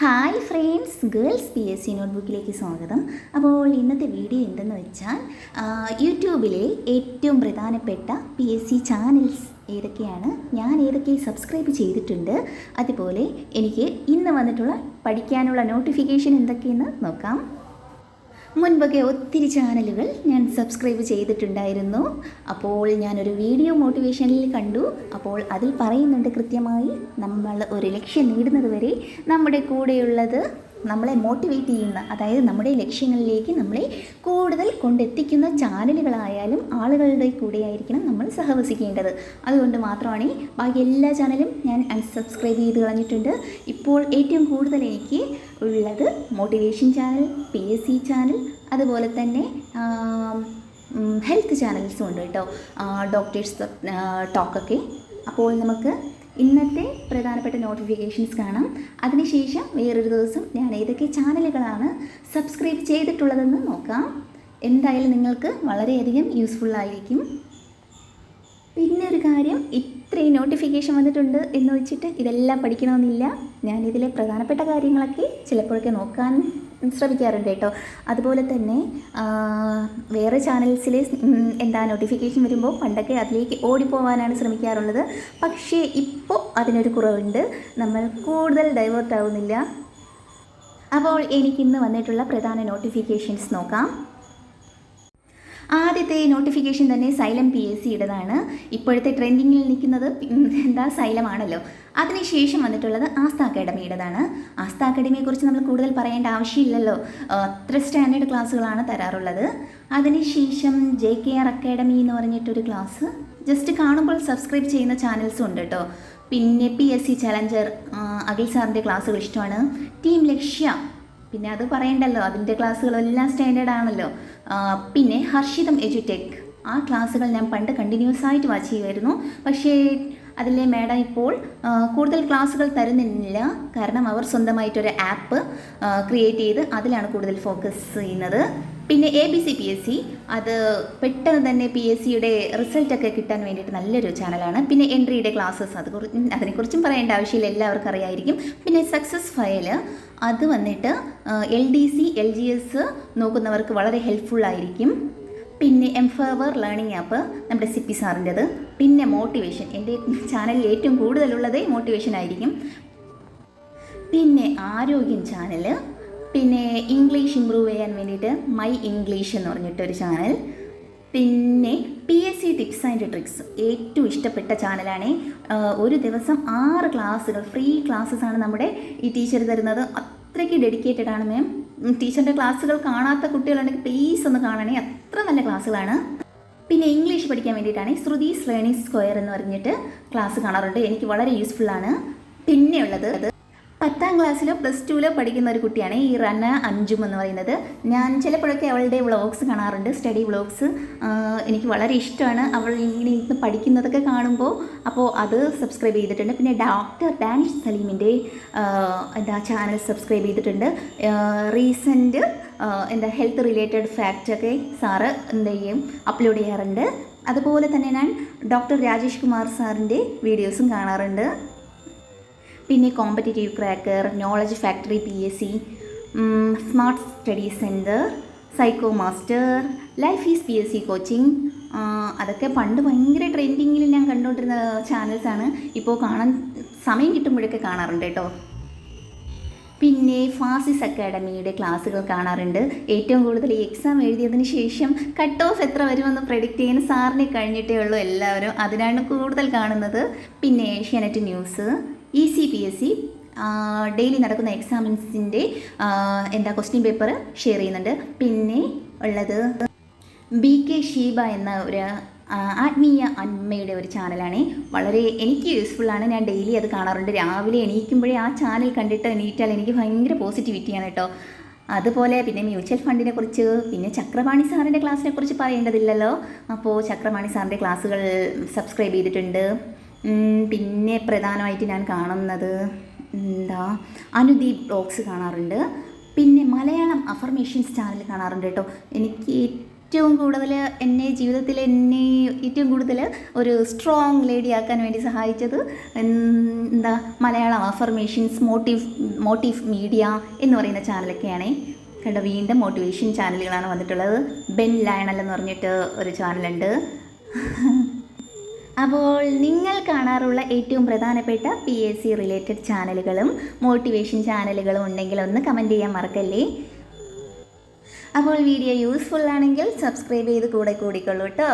Hi friends girls P S C നോട്ട്ബുക്കിലേക്ക് സ്വാഗതം. അപ്പോൾ ഇന്നത്തെ വീഡിയോ എന്തെന്ന് വെച്ചാൽ യൂട്യൂബിലെ ഏറ്റവും പ്രധാനപ്പെട്ട പി എസ് സി ചാനൽസ് ഏതൊക്കെയാണ്? ഞാൻ ഏതൊക്കെ സബ്സ്ക്രൈബ് ചെയ്തിട്ടുണ്ട്? അതുപോലെ എനിക്ക് ഇന്ന് വന്നിട്ടുള്ള പഠിക്കാനുള്ള നോട്ടിഫിക്കേഷൻ എന്തൊക്കെയെന്ന് നോക്കാം. മുൻപൊക്കെ ഒത്തിരി ചാനലുകൾ ഞാൻ സബ്സ്ക്രൈബ് ചെയ്തിട്ടുണ്ടായിരുന്നു. അപ്പോൾ ഞാനൊരു വീഡിയോ മോട്ടിവേഷനിൽ കണ്ടു. അപ്പോൾ അതിൽ പറയുന്നുണ്ട് കൃത്യമായി നമ്മൾ ഒരു ലക്ഷ്യം നേടുന്നത് വരെ നമ്മുടെ കൂടെയുള്ളത് നമ്മളെ മോട്ടിവേറ്റ് ചെയ്യുന്ന അതായത് നമ്മുടെ ലക്ഷ്യങ്ങളിലേക്ക് നമ്മളെ കൂടുതൽ കൊണ്ടെത്തിക്കുന്ന ചാനലുകളായാലും ആളുകളുടെ കൂടെയായിരിക്കണം നമ്മൾ സഹവസിക്കേണ്ടത്. അതുകൊണ്ട് മാത്രമാണ് ബാക്കി എല്ലാ ചാനലും ഞാൻ അൺസബ്സ്ക്രൈബ് ചെയ്ത് കളഞ്ഞിട്ടുണ്ട്. ഇപ്പോൾ ഏറ്റവും കൂടുതൽ എനിക്ക് ഉള്ളത്. Motivation channel P S C channel അതുപോലെ തന്നെ ഹെൽത്ത് ചാനൽസും ഉണ്ട് കേട്ടോ. ഡോക്ടേഴ്സ് ടോക്കൊക്കെ അപ്പോൾ നമുക്ക് ഇന്നത്തെ പ്രധാനപ്പെട്ട നോട്ടിഫിക്കേഷൻസ് കാണാം. അതിനുശേഷം വേറൊരു ദിവസം ഞാൻ ഏതൊക്കെ ചാനലുകളാണ് സബ്സ്ക്രൈബ് ചെയ്തിട്ടുള്ളതെന്ന് നോക്കാം. എന്തായാലും നിങ്ങൾക്ക് വളരെയധികം യൂസ്ഫുൾ ആയിരിക്കും. പിന്നെ ഒരു കാര്യം ഇത്രയും നോട്ടിഫിക്കേഷൻ വന്നിട്ടുണ്ട് എന്ന് വെച്ചിട്ട് ഇതെല്ലാം പഠിക്കണമെന്നില്ല. ഞാനിതിലെ പ്രധാനപ്പെട്ട കാര്യങ്ങളൊക്കെ ചിലപ്പോഴൊക്കെ നോക്കാൻ ശ്രമിക്കാറുണ്ട് കേട്ടോ. അതുപോലെ തന്നെ വേറെ ചാനൽസിൽ എന്താ നോട്ടിഫിക്കേഷൻ വരുമ്പോൾ പണ്ടൊക്കെ അതിലേക്ക് ഓടിപ്പോവാനാണ് ശ്രമിക്കാറുള്ളത്. പക്ഷേ ഇപ്പോൾ അതിനൊരു കുറവുണ്ട്. നമ്മൾ കൂടുതൽ ഡൈവേർട്ട് ആവുന്നില്ല. അപ്പോൾ എനിക്കിന്ന് വന്നിട്ടുള്ള പ്രധാന നോട്ടിഫിക്കേഷൻസ് നോക്കാം. ആദ്യത്തെ നോട്ടിഫിക്കേഷൻ തന്നെ സൈലം പി എസ് സിയുടേതാണ് ഇപ്പോഴത്തെ ട്രെൻഡിങ്ങിൽ നിൽക്കുന്നത് എന്താ സൈലമാണല്ലോ. അതിനുശേഷം വന്നിട്ടുള്ളത് ആസ്ഥ അക്കാഡമിയുടേതാണ് ആസ്ഥ അക്കാഡമിയെക്കുറിച്ച് നമ്മൾ കൂടുതൽ പറയേണ്ട ആവശ്യമില്ലല്ലോ. അത്ര സ്റ്റാൻഡേർഡ് ക്ലാസ്സുകളാണ് തരാറുള്ളത്. അതിനുശേഷം ജെ കെ ആർ അക്കാഡമി എന്ന് പറഞ്ഞിട്ടൊരു ക്ലാസ് ജസ്റ്റ് കാണുമ്പോൾ സബ്സ്ക്രൈബ് ചെയ്യുന്ന ചാനൽസും ഉണ്ട് കേട്ടോ പിന്നെ P S C challenger Akhil സാറിന്റെ ക്ലാസ്സുകൾ ഇഷ്ടമാണ്. ടീം ലക്ഷ്യ പിന്നെ അത് പറയണ്ടല്ലോ അതിന്റെ ക്ലാസ്സുകളെല്ലാം സ്റ്റാൻഡേർഡ് ആണല്ലോ പിന്നെ ഹർഷിതം എജുടെക് ആ ക്ലാസ്സുകൾ ഞാൻ പണ്ട് കണ്ടിന്യൂസ് ആയിട്ട് വാച്ച് ചെയ്യുമായിരുന്നു. പക്ഷേ അതിലെ മാഡം ഇപ്പോൾ കൂടുതൽ ക്ലാസ്സുകൾ തരുന്നില്ല. കാരണം അവർ സ്വന്തമായിട്ടൊരു ആപ്പ് ക്രിയേറ്റ് ചെയ്ത് അതിലാണ് കൂടുതൽ ഫോക്കസ് ചെയ്യുന്നത്. പിന്നെ A B C P S C അത് പെട്ടെന്ന് തന്നെ പി എസ് സിയുടെ റിസൾട്ടൊക്കെ കിട്ടാൻ വേണ്ടിയിട്ട് നല്ലൊരു ചാനലാണ് പിന്നെ എൻട്രിയുടെ ക്ലാസ്സസ് അത് കുറി- അതിനെക്കുറിച്ചും പറയേണ്ട ആവശ്യമില്ല. എല്ലാവർക്കും അറിയായിരിക്കും. പിന്നെ സക്സസ് ഫയൽ അത് വന്നിട്ട് L D C L G S നോക്കുന്നവർക്ക് വളരെ ഹെൽപ്ഫുൾ ആയിരിക്കും. പിന്നെ എംഫവർ ലേണിംഗ് ആപ്പ് നമ്മുടെ സി പി സാറിന്റെത്. പിന്നെ മോട്ടിവേഷൻ എന്റെ ചാനലിൽ ഏറ്റവും കൂടുതലുള്ളത് മോട്ടിവേഷൻ ആയിരിക്കും. പിന്നെ ആരോഗ്യം ചാനൽ പിന്നെ ഇംഗ്ലീഷ് ഇമ്പ്രൂവ് ചെയ്യാൻ വേണ്ടിയിട്ട് മൈ ഇംഗ്ലീഷ് എന്ന് പറഞ്ഞിട്ടൊരു ചാനൽ പിന്നെ P S C tips and tricks ഏറ്റവും ഇഷ്ടപ്പെട്ട ചാനലാണ് ഒരു ദിവസം ആറ് ക്ലാസ്സുകൾ ഫ്രീ ക്ലാസ്സസ് ആണ് നമ്മുടെ ഈ ടീച്ചർ തരുന്നത്. അത്രയ്ക്ക് ഡെഡിക്കേറ്റഡ് ആണ് മാം ടീച്ചറിന്റെ ക്ലാസ്സുകൾ കാണാത്ത കുട്ടികളുണ്ടെങ്കിൽ പ്ലീസ് ഒന്ന് കാണണേ. അത്ര നല്ല ക്ലാസ്സുകളാണ്. പിന്നെ ഇംഗ്ലീഷ് പഠിക്കാൻ വേണ്ടിയിട്ടാണ് ശ്രുതീസ് ലേണിംഗ് സ്ക്വയർ എന്ന് പറഞ്ഞിട്ട് ക്ലാസ് കാണാറുണ്ട്. എനിക്ക് വളരെ യൂസ്ഫുൾ ആണ്. പിന്നെ ഉള്ളത് പത്താം ക്ലാസ്സിലോ പ്ലസ് ടുവിലോ പഠിക്കുന്ന ഒരു കുട്ടിയാണ്. ഈ റന അഞ്ചും എന്ന് പറയുന്നത്. ഞാൻ ചിലപ്പോഴൊക്കെ അവളുടെ വ്ളോഗ്സ് കാണാറുണ്ട് സ്റ്റഡി വ്ളോഗ്സ്. എനിക്ക് വളരെ ഇഷ്ടമാണ്. അവൾ ഇങ്ങനെ ഇരുന്ന് പഠിക്കുന്നതൊക്കെ കാണുമ്പോൾ അപ്പോൾ അത് സബ്സ്ക്രൈബ് ചെയ്തിട്ടുണ്ട്. പിന്നെ ഡോക്ടർ ഡാനിഷ് സലീമിന്റെ എന്താ ചാനൽ സബ്സ്ക്രൈബ് ചെയ്തിട്ടുണ്ട്. റീസെന്റ് എന്താ ഹെൽത്ത് റിലേറ്റഡ് ഫാക്റ്റൊക്കെ സാറ് എന്ത് ചെയ്യും അപ്ലോഡ് ചെയ്യാറുണ്ട്. അതുപോലെ തന്നെ ഞാൻ ഡോക്ടർ രാജേഷ് കുമാർ സാറിന്റെ വീഡിയോസും കാണാറുണ്ട്. പിന്നെ competitive cracker knowledge factory P S C smart study centre psycho master life is P S C coaching അതൊക്കെ പണ്ട് ഭയങ്കര ട്രെൻഡിങ്ങിൽ ഞാൻ കണ്ടുകൊണ്ടിരുന്ന ചാനൽസാണ് ഇപ്പോൾ കാണാൻ സമയം കിട്ടുമ്പോഴൊക്കെ കാണാറുണ്ട് കേട്ടോ. പിന്നെ ഫാസിസ് അക്കാഡമിയുടെ ക്ലാസ്സുകൾ കാണാറുണ്ട്. ഏറ്റവും കൂടുതൽ ഈ എക്സാം എഴുതിയതിന് ശേഷം കട്ട് ഓഫ് എത്ര വരുമെന്ന് പ്രെഡിക്റ്റ് ചെയ്യാൻ സാറിനെ കഴിഞ്ഞിട്ടേ ഉള്ളൂ എല്ലാവരും. അതിനാണ് കൂടുതൽ കാണുന്നത്. പിന്നെ Asianet news E C P S C daily നടക്കുന്ന എക്സാമിൻസിന്റെ എന്താ ക്വസ്റ്റ്യൻ പേപ്പർ ഷെയർ ചെയ്യുന്നുണ്ട്. പിന്നെ ഉള്ളത് ബി കെ ഷീബ എന്ന ഒരു ആത്മീയ അന്മയുടെ ഒരു ചാനലാണ്. വളരെ എനിക്ക് യൂസ്ഫുള്ളാണ് ഞാൻ ഡെയിലി അത് കാണാറുണ്ട്. രാവിലെ എണീക്കുമ്പോഴേ ആ ചാനൽ കണ്ടിട്ട് എണീറ്റാൽ എനിക്ക് ഭയങ്കര പോസിറ്റിവിറ്റിയാണ് കേട്ടോ. അതുപോലെ പിന്നെ മ്യൂച്വൽ ഫണ്ടിനെ കുറിച്ച് പിന്നെ ചക്രപാണി സാറിന്റെ ക്ലാസ്സിനെ കുറിച്ച് പറയേണ്ടതില്ലല്ലോ. അപ്പോൾ ചക്രപാണി സാറിന്റെ ക്ലാസ്സുകൾ സബ്സ്ക്രൈബ് ചെയ്തിട്ടുണ്ട്. പിന്നെ പ്രധാനമായിട്ട് ഞാൻ കാണുന്നത് എന്താ? അനുദീപ് ബ്ലോഗ്സ് കാണാറുണ്ട്. പിന്നെ മലയാളം അഫർമേഷൻസ് ചാനൽ കാണാറുണ്ട് കേട്ടോ. എനിക്ക് ഏറ്റവും കൂടുതൽ എന്നെ ജീവിതത്തിൽ എന്നെ ഏറ്റവും കൂടുതൽ ഒരു സ്ട്രോങ് ലേഡി ആക്കാൻ വേണ്ടി സഹായിച്ചത് എന്താ Malayalam affirmations motive motive media എന്ന് പറയുന്ന ചാനലൊക്കെയാണ് കണ്ടോ? വീണ്ടും മോട്ടിവേഷൻ ചാനലുകളാണ് വന്നിട്ടുള്ളത്. ബെൻ ലയണൽ എന്ന് പറഞ്ഞിട്ട് ഒരു ചാനലുണ്ട് അപ്പോൾ നിങ്ങൾ കാണാറുള്ള ഏറ്റവും പ്രധാനപ്പെട്ട പി എസ് സി റിലേറ്റഡ് ചാനലുകളും മോട്ടിവേഷൻ ചാനലുകളും ഉണ്ടെങ്കിൽ ഒന്ന് കമന്റ് ചെയ്യാൻ മറക്കല്ലേ? അപ്പോൾ വീഡിയോ യൂസ്ഫുൾ ആണെങ്കിൽ സബ്സ്ക്രൈബ് ചെയ്ത് കൂടെ കൂടിക്കൊള്ളൂ കേട്ടോ